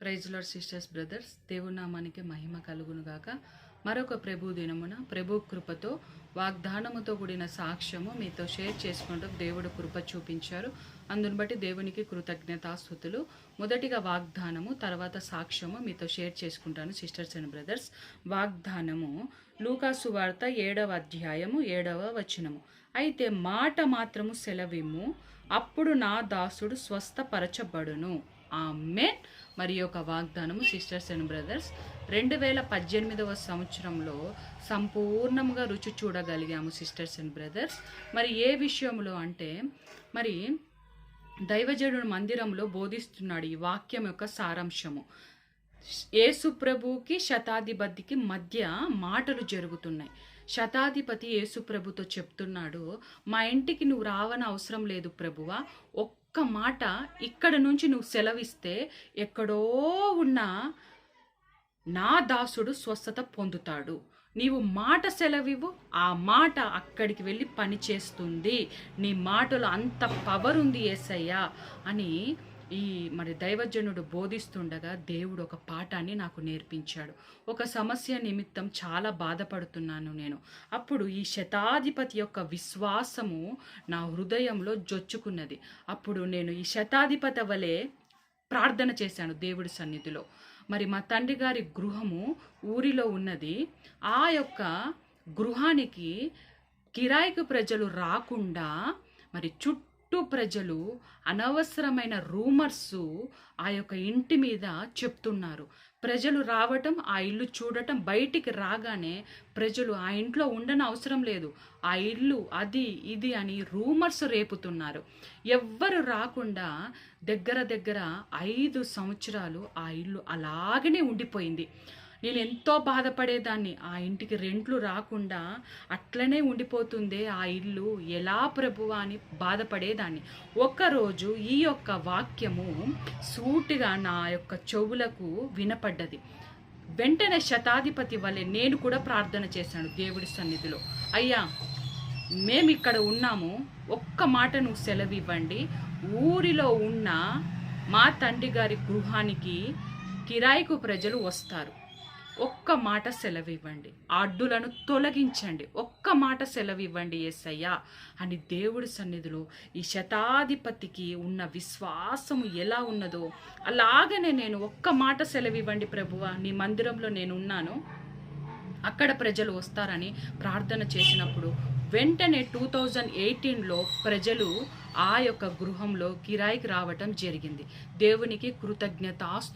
Praise Lord sisters brothers దేవునామానికి మహిమ కలుగునుగాక మరొక ప్రభు దినమున ప్రభు కృపతో వాగ్దానముతో కూడిన సాక్ష్యము మీతో షేర్ చేసుకుంటూ దేవుడు కృప చూపించారు. అందును బట్టి దేవునికి కృతజ్ఞతాస్థుతులు మొదటిగా వాగ్దానము తర్వాత సాక్ష్యము మీతో షేర్ చేసుకుంటాను సిస్టర్స్ అండ్ బ్రదర్స్ వాగ్దానము లూకాసు వార్త ఏడవ అధ్యాయము ఏడవ వచనము. అయితే మాట మాత్రము సెలవిమ్ము అప్పుడు నా దాసుడు స్వస్థపరచబడును. ఆమెన్. మరి యొక్క వాగ్దానము సిస్టర్స్ అండ్ బ్రదర్స్ రెండు వేల పద్దెనిమిదవ సంవత్సరంలో సంపూర్ణంగా రుచి చూడగలిగాము సిస్టర్స్ అండ్ బ్రదర్స్ మరి ఏ విషయంలో అంటే మరి దైవజనుడు మందిరంలో బోధిస్తున్నాడు ఈ వాక్యం యొక్క సారాంశము. యేసుప్రభుకి శతాధిపతికి మధ్య మాటలు జరుగుతున్నాయి. శతాధిపతి ఏసుప్రభుతో చెప్తున్నాడు మా ఇంటికి నువ్వు రావని అవసరం లేదు ప్రభువా. ఒక్క మాట ఇక్కడ నుంచి నువ్వు సెలవిస్తే ఎక్కడో ఉన్న నా దాసుడు స్వస్థత పొందుతాడు. నీవు మాట సెలవివ్వు ఆ మాట అక్కడికి వెళ్ళి పనిచేస్తుంది. నీ మాటలో అంత పవర్ ఉంది ఏసయ్యా అని ఈ మరి దైవజనుడు బోధిస్తుండగా దేవుడు ఒక పాఠాన్ని నాకు నేర్పించాడు. ఒక సమస్య నిమిత్తం చాలా బాధపడుతున్నాను నేను. అప్పుడు ఈ శతాధిపతి యొక్క విశ్వాసము నా హృదయంలో జొచ్చుకున్నది. అప్పుడు నేను ఈ శతాధిపతి వలె ప్రార్థన చేశాను దేవుడి సన్నిధిలో. మరి మా తండ్రి గారి గృహము ఊరిలో ఉన్నది. ఆ యొక్క గృహానికి కిరాయికి ప్రజలు రాకుండా మరి చుట్టూ చుట్టూ ప్రజలు అనవసరమైన రూమర్స్ ఆ యొక్క ఇంటి మీద చెప్తున్నారు. ప్రజలు రావటం ఆ ఇల్లు చూడటం బయటికి రాగానే ప్రజలు ఆ ఇంట్లో ఉండని అవసరం లేదు. ఆ ఇల్లు అది ఇది అని రూమర్స్ రేపుతున్నారు. ఎవ్వరు రాకుండా దగ్గర దగ్గర ఐదు సంవత్సరాలు ఆ ఇల్లు అలాగనే ఉండిపోయింది. నేను ఎంతో బాధపడేదాన్ని. ఆ ఇంటికి రెంట్లు రాకుండా అట్లనే ఉండిపోతుందే ఆ ఇల్లు. ఎలా ప్రభువా అని బాధపడేదాన్ని. ఒక్కరోజు ఈ యొక్క వాక్యము సూటిగా నా యొక్క చెవులకు వినపడ్డది. వెంటనే శతాధిపతి వలె నేను కూడా ప్రార్థన చేశాను దేవుడి సన్నిధిలో. అయ్యా మేము ఇక్కడ ఉన్నాము. ఒక్క మాట నువ్వు సెలవివ్వండి. ఊరిలో ఉన్న మా తండ్రి గారి గృహానికి కిరాయికు ప్రజలు వస్తారు. ఒక్క మాట సెలవివ్వండి. అడ్డులను తొలగించండి. ఒక్క మాట సెలవివ్వండి ఎస్సయ్యా అని దేవుడి సన్నిధిలో ఈ శతాధిపతికి ఉన్న విశ్వాసము ఎలా ఉన్నదో అలాగనే నేను ఒక్క మాట సెలవివ్వండి ప్రభువా. నీ మందిరంలో నేను ఉన్నాను అక్కడ ప్రజలు వస్తారని ప్రార్థన చేసినప్పుడు వెంటనే టూ థౌజండ్ ఎయిటీన్లో ప్రజలు ఆ యొక్క గృహంలో కిరాయికి రావటం జరిగింది. దేవునికి కృతజ్ఞతాస్తు